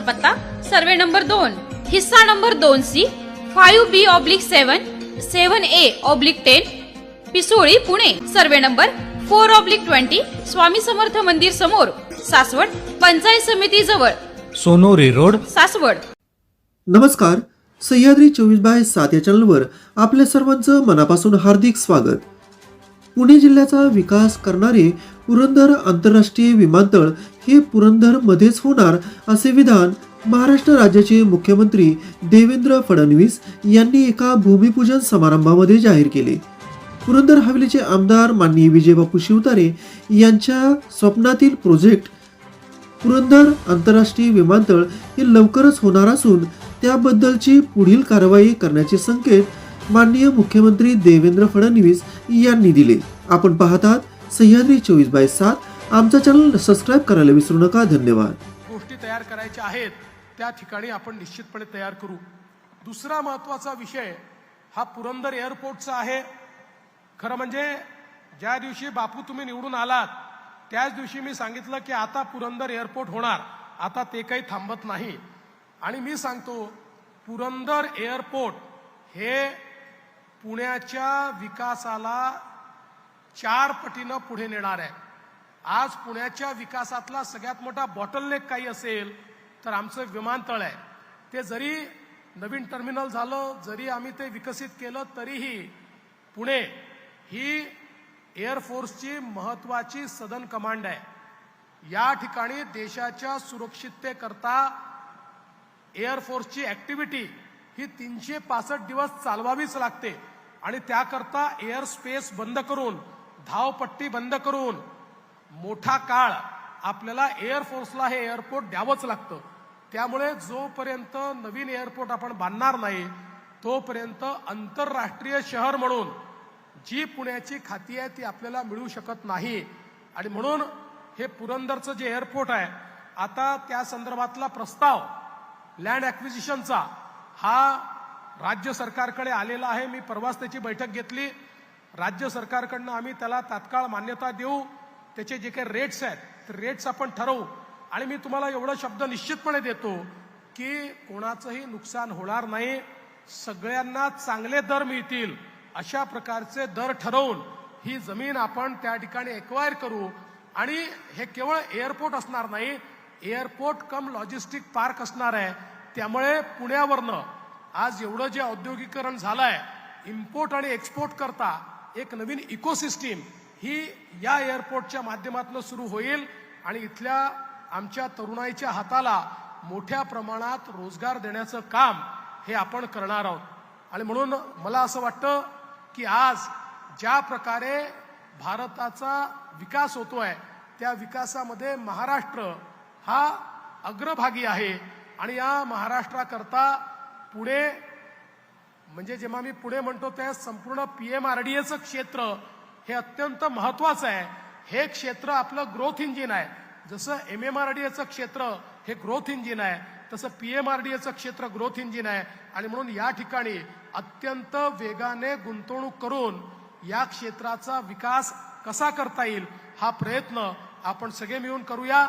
Survey number दोन हिस्सा number दोन C five B oblique seven seven A oblique ten Pisoli Pune. Survey number four oblique twenty Swami Samarth मंदिर समोर सासवड पंचायत समिती जवळ. सोनोरी रोड. सासवड. नमस्कार. सह्याद्री चोवीस बाय सात या चॅनलवर आपल्या सर्वांचं मनापासून हार्दिक स्वागत. पुणे जिल्ह्याचा विकास करणारे पुरंदर आंतरराष्ट्रीय विमानतळ हे पुरंदर मध्येच होणार असे विधान महाराष्ट्र राज्याचे मुख्यमंत्री देवेंद्र फडणवीस यांनी एका भूमिपूजन समारंभामध्ये जाहीर केले. पुरंदर हवेलीचे आमदार माननीय विजयबापू शिवतारे यांच्या स्वप्नातील प्रोजेक्ट पुरंदर आंतरराष्ट्रीय विमानतळ हे लवकरच होणार असून त्याबद्दलची पुढील कारवाई करण्याचे संकेत माननीय मुख्यमंत्री देवेंद्र फडणवीस यांनी दिले. आपण पाहतात सह्याद्री चोवीस बाय सात आमचा चॅनल सबस्क्राईब करायला विसरू नका. धन्यवाद. गोष्टी तयार करायच्या आहेत त्या ठिकाणी आपण निश्चितपणे तयार करू. दुसरा महत्त्वाचा विषय हा पुरंदर एअरपोर्टचा आहे. खरं म्हणजे ज्या दिवशी बापू तुम्ही निवडून आलात त्याच दिवशी मी सांगितलं की आता पुरंदर एअरपोर्ट होणार. आता ते काही थांबत नाही. आणि मी सांगतो पुरंदर एअरपोर्ट हे पुण्याच्या विकासाला चार पटीनं पुढे नेणार आहे. आज पुण्याच्या विकासातला सगळ्यात मोठा बॉटलनेक काही असेल तर आमचं विमानतळ आहे. ते जरी नवीन टर्मिनल झालं जरी आम्ही ते विकसित केलं तरीही पुणे ही एअरफोर्सची महत्वाची सदन कमांड आहे. या ठिकाणी देशाच्या सुरक्षिततेकरता एअरफोर्सची ऍक्टिव्हिटी ही तीनशे पासष्ट दिवस चालवावीच लागते. आणि त्याकरता एअर स्पेस बंद करून धावपट्टी बंद करून मोठा काळ आपल्याला एअरफोर्सला हे एअरपोर्ट द्यावंच लागतं. त्यामुळे जोपर्यंत नवीन एअरपोर्ट आपण बांधणार नाही तोपर्यंत आंतरराष्ट्रीय शहर म्हणून जी पुण्याची खाती आहे ती आपल्याला मिळू शकत नाही. आणि म्हणून हे पुरंदरचं जे एअरपोर्ट आहे आता त्या संदर्भातला प्रस्ताव लँड ॲक्विजिशनचा हा राज्य सरकारकडे आलेला आहे. मी परवाच त्याची बैठक घेतली. राज्य सरकारकडनं आम्ही त्याला तात्काळ मान्यता देऊ. त्याचे जे काही रेट्स आहेत ते रेट्स आपण ठरवू. आणि मी तुम्हाला एवढा शब्द निश्चितपणे देतो की कोणाचंही नुकसान होणार नाही सगळ्यांना चांगले दर मिळतील अशा प्रकारचे दर ठरवून ही जमीन आपण त्या ठिकाणी एक्वायर करू. आणि हे केवळ एअरपोर्ट असणार नाही एअरपोर्ट कम लॉजिस्टिक पार्क असणार आहे. त्यामुळे पुण्यावरनं आज एवढं जे औद्योगिकरण झालंय इम्पोर्ट आणि एक्सपोर्ट करता एक नवीन इकोसिस्टीम ही या एअरपोर्टच्या माध्यमातून सुरू होईल आणि इथल्या आमच्या तरुणाईच्या हाताला मोठ्या प्रमाणात रोजगार देण्याचं काम हे आपण करणार आहोत. आणि म्हणून मला असं वाटतं की आज ज्या प्रकारे भारताचा विकास होतो आहे त्या विकासामध्ये महाराष्ट्र हा अग्रभागी आहे आणि या महाराष्ट्राकरता पुणे म्हणजे जेव्हा मी पुणे म्हणतो त्या संपूर्ण पी एम आर डी एचं क्षेत्र हे अत्यंत महत्वाचं आहे. हे क्षेत्र आपलं ग्रोथ इंजिन आहे. जसं एम एम आर डी एचं क्षेत्र हे ग्रोथ इंजिन आहे. तसं पी एम आर डी एचं क्षेत्र ग्रोथ इंजिन आहे. आणि म्हणून या ठिकाणी अत्यंत वेगाने गुंतवणूक करून या क्षेत्राचा विकास कसा करता येईल हा प्रयत्न आपण सगळे मिळून करूया.